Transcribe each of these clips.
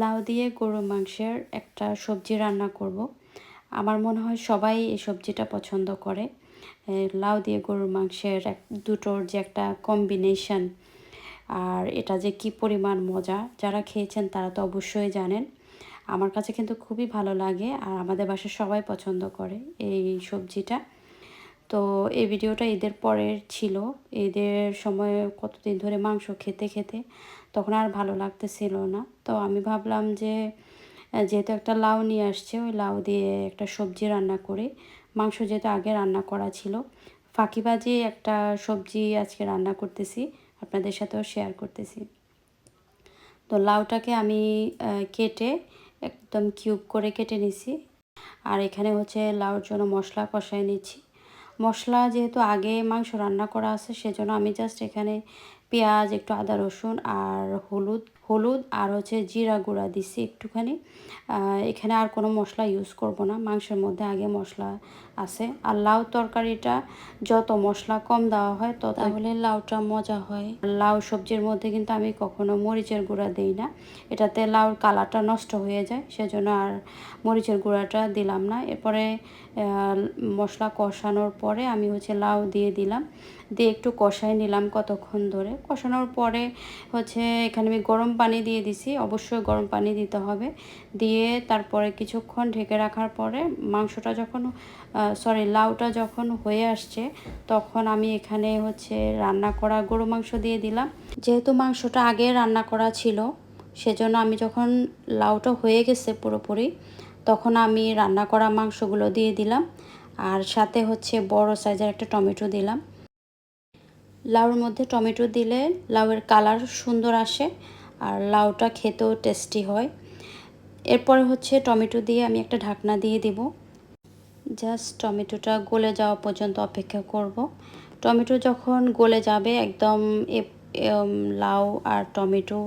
লাউ দিয়ে গরু মাংসের একটা সবজি রান্না করব। আমার মনে হয় সবাই এই সবজিটা পছন্দ করে। লাউ দিয়ে গরুর মাংসের এক, দুটোর যে একটা কম্বিনেশন আর এটা যে কি পরিমাণ মজা, যারা খেয়েছেন তারা তো অবশ্যই জানেন। আমার কাছে কিন্তু খুবই ভালো লাগে, আর আমাদের বাসায় সবাই পছন্দ করে এই সবজিটা। তো এই ভিডিওটা ঈদের পরের ছিল। ঈদের সময় কতদিন ধরে মাংস খেতে খেতে তখন আর ভালো লাগতেছিল না। তো আমি ভাবলাম যে, যেহেতু একটা লাউ নিয়ে আসছে, ওই লাউ দিয়ে একটা সবজি রান্না করি। মাংস যেহেতু আগে রান্না করা ছিল, ফাঁকিবাজি একটা সবজি আজকে রান্না করতেছি, আপনাদের সাথেও শেয়ার করতেছি। তো লাউটাকে আমি কেটে একদম কিউব করে কেটে নিছি। আর এখানে হচ্ছে লাউর জন্য মশলা কষায় নিচ্ছি। মশলা যেহেতু আগে মাংস রান্না করা আছে সেজন্য আমি জাস্ট এখানে পেঁয়াজ একটু আদা রসুন আর হলুদ হলুদ আর হচ্ছে জিরা গুঁড়া দিছি একটুখানি। এখানে আর কোনো মশলা ইউজ করব না মাংসের মধ্যে আগে মশলা আছে। আর লাউ তরকারিটা যত মশলা কম দেওয়া হয় তত তাহলে লাউটা মজা হয়। লাউ সবজির মধ্যে কিন্তু আমি কখনো মরিচের গুঁড়া দিই না। এটাতে লাউর কালারটা নষ্ট হয়ে যায় সেজন্য আর মরিচের গুঁড়াটা দিলাম না। এরপরে মশলা কষানোর পরে আমি হচ্ছে লাউ দিয়ে দিলাম। দিয়ে একটু কষাই নিলাম কতক্ষণ ধরে। কষানোর পরে হচ্ছে এখানে আমি গরম পানি দিয়ে দিছি। অবশ্যই গরম পানি দিতে হবে। দিয়ে তারপরে কিছুক্ষণ ঢেকে রাখার পরে মাংসটা যখন সরি লাউটা যখন হয়ে আসছে, তখন আমি এখানে হচ্ছে রান্না করা গরু মাংস দিয়ে দিলাম। যেহেতু মাংসটা আগে রান্না করা ছিল, সেজন্য আমি যখন লাউটা হয়ে গেছে পুরোপুরি, তখন আমি রান্না করা মাংসগুলো দিয়ে দিলাম। আর সাথে হচ্ছে বড় সাইজের একটা টমেটো দিলাম। লাউর মধ্যে টমেটো দিলে লাউয়ের কালার সুন্দর আসে আর লাউটা খেতেও টেস্টি হয়। এরপরে হচ্ছে টমেটো দিয়ে আমি একটা ঢাকনা দিয়ে দিব। জাস্ট টমেটোটা গলে যাওয়া পর্যন্ত অপেক্ষা করব। টমেটো যখন গলে যাবে একদম এ লাউ আর টমেটো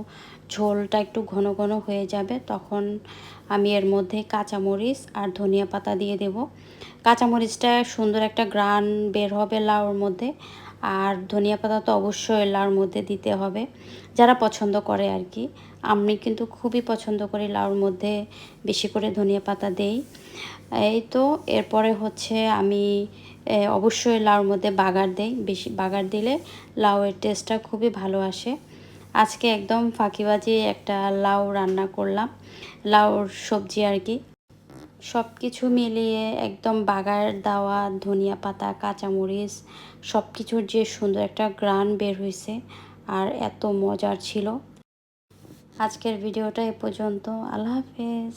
ঝোলটা একটু ঘন ঘন হয়ে যাবে, তখন আমি এর মধ্যে কাঁচামরিচ আর ধনিয়া পাতা দিয়ে দেব। কাঁচামরিচটা সুন্দর একটা গ্রান বের হবে লাউর মধ্যে আর ধনিয়া পাতা তো অবশ্যই লাউর মধ্যে দিতে হবে। যারা পছন্দ করে আর কি। আমি কিন্তু খুবই পছন্দ করি লাউর মধ্যে বেশি করে ধনিয়া পাতা দেই। এই তো, এরপরে হচ্ছে আমি অবশ্যই লাউর মধ্যে বাগার দেই। বেশি, বাগার দিলে লাউয়ের টেস্টটা খুবই ভালো আসে। আজকে একদম ফাঁকিবাজি একটা লাউ রান্না করলাম। লাউর সবজি আর কি। সব কিছু মিলিয়ে একদম বাগার, দেওয়া, ধনিয়া পাতা, কাঁচামরিচ সব কিছুর যে সুন্দর একটা গ্রান বের হয়েছে আর এত মজার ছিল। আজকের ভিডিওটা এ পর্যন্ত। আল্লাহ হাফেজ।